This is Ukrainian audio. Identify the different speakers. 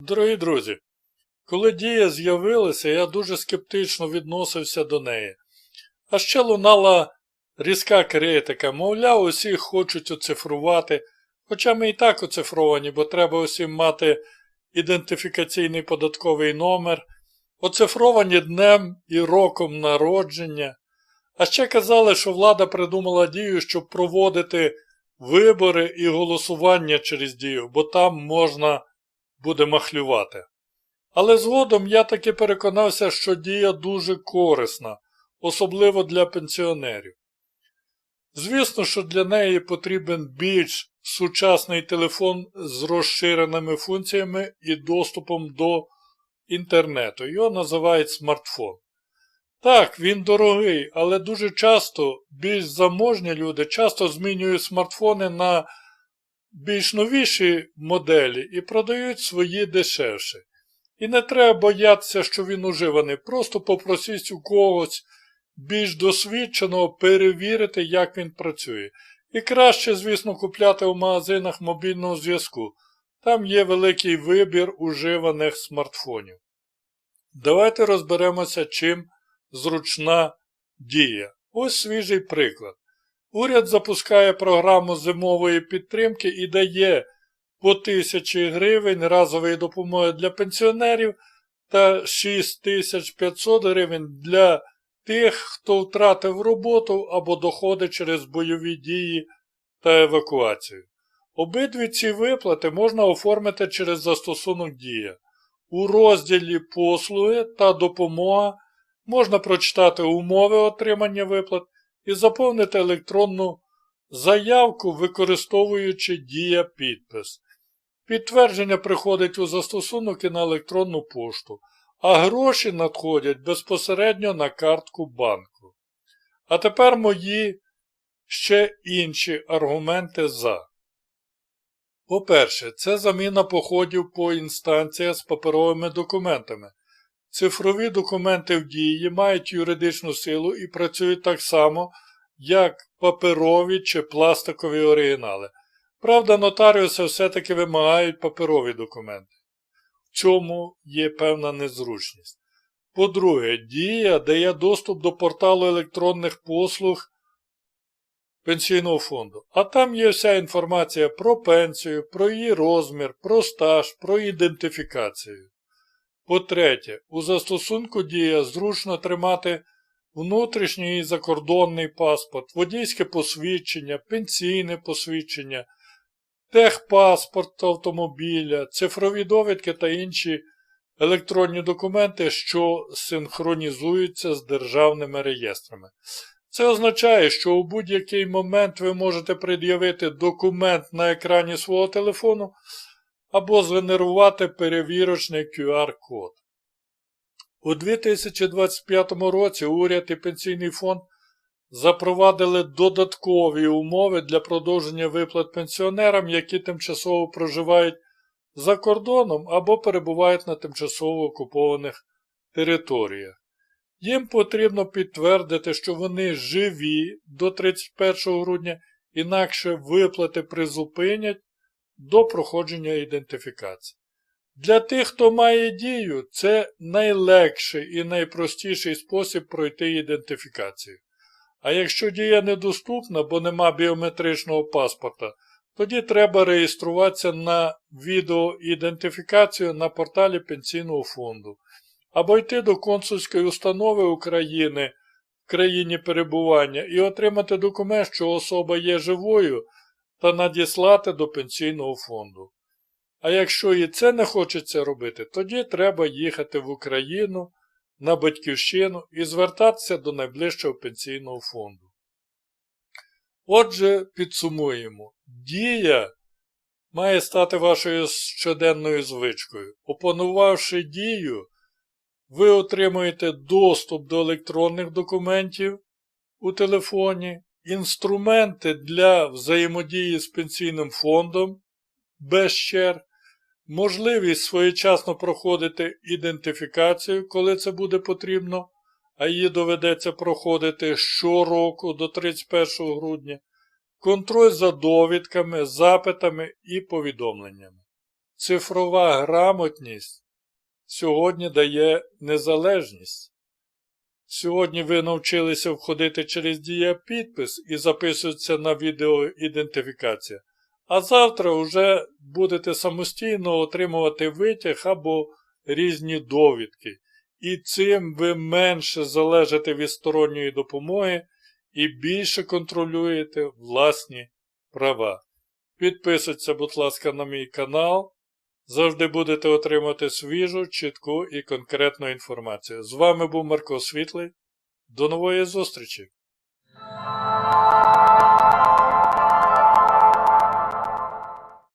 Speaker 1: Дорогі друзі, коли дія з'явилася, я дуже скептично відносився до неї. А ще лунала різка критика, мовляв, усі хочуть оцифрувати, хоча ми і так оцифровані, бо треба усім мати ідентифікаційний податковий номер, оцифровані днем і роком народження. А ще казали, що влада придумала дію, щоб проводити вибори і голосування через дію, бо там можна буде махлювати. Але згодом я таки переконався, що дія дуже корисна, особливо для пенсіонерів. Звісно, що для неї потрібен більш сучасний телефон з розширеними функціями і доступом до інтернету. Його називають смартфон. Так, він дорогий, але дуже часто більш заможні люди часто змінюють смартфони на більш новіші моделі і продають свої дешевші. І не треба боятися, що він уживаний. Просто попросіть у когось більш досвідченого перевірити, як він працює. І краще, звісно, купляти в магазинах мобільного зв'язку. Там є великий вибір уживаних смартфонів. Давайте розберемося, чим зручна дія. Ось свіжий приклад. Уряд запускає програму зимової підтримки і дає по 1000 гривень разової допомоги для пенсіонерів та 6500 гривень для тих, хто втратив роботу або доходи через бойові дії та евакуацію. Обидві ці виплати можна оформити через застосунок Дія. У розділі Послуги та допомога можна прочитати умови отримання виплат і заповнити електронну заявку, використовуючи Дія підпис. Підтвердження приходить у застосунок і на електронну пошту, а гроші надходять безпосередньо на картку банку. А тепер мої ще інші аргументи за. По-перше, це заміна походів по інстанціях з паперовими документами. Цифрові документи в дії мають юридичну силу і працюють так само, як паперові чи пластикові оригінали. Правда, нотаріуси все-таки вимагають паперові документи. В чому є певна незручність. По-друге, дія дає доступ до порталу електронних послуг пенсійного фонду. А там є вся інформація про пенсію, про її розмір, про стаж, про ідентифікацію. По-третє, у застосунку дія зручно тримати внутрішній і закордонний паспорт, водійське посвідчення, пенсійне посвідчення, техпаспорт автомобіля, цифрові довідки та інші електронні документи, що синхронізуються з державними реєстрами. Це означає, що у будь-який момент ви можете пред'явити документ на екрані свого телефону або згенерувати перевірочний QR-код. У 2025 році уряд і Пенсійний фонд запровадили додаткові умови для продовження виплат пенсіонерам, які тимчасово проживають за кордоном або перебувають на тимчасово окупованих територіях. Їм потрібно підтвердити, що вони живі до 31 грудня, інакше виплати призупинять до проходження ідентифікації. Для тих, хто має дію, це найлегший і найпростіший спосіб пройти ідентифікацію. А якщо дія недоступна, бо нема біометричного паспорта, тоді треба реєструватися на відеоідентифікацію на порталі Пенсійного фонду або йти до консульської установи України в країні перебування і отримати документ, що особа є живою, та надіслати до пенсійного фонду. А якщо і це не хочеться робити, тоді треба їхати в Україну на батьківщину і звертатися до найближчого пенсійного фонду. Отже, підсумуємо, дія має стати вашою щоденною звичкою. Опанувавши дію, ви отримуєте доступ до електронних документів у телефоні, інструменти для взаємодії з пенсійним фондом без можливість своєчасно проходити ідентифікацію, коли це буде потрібно, а її доведеться проходити щороку до 31 грудня, контроль за довідками, запитами і повідомленнями. цифрова грамотність сьогодні дає незалежність. Сьогодні ви навчилися входити через дієпідпис і записується на відеоідентифікація, а завтра вже будете самостійно отримувати витяг або різні довідки. І цим ви менше залежите від сторонньої допомоги і більше контролюєте власні права. Підписуйтесь, будь ласка, на мій канал. Завжди будете отримати свіжу, чітку і конкретну інформацію. З вами був Марко Світлий. До нової зустрічі!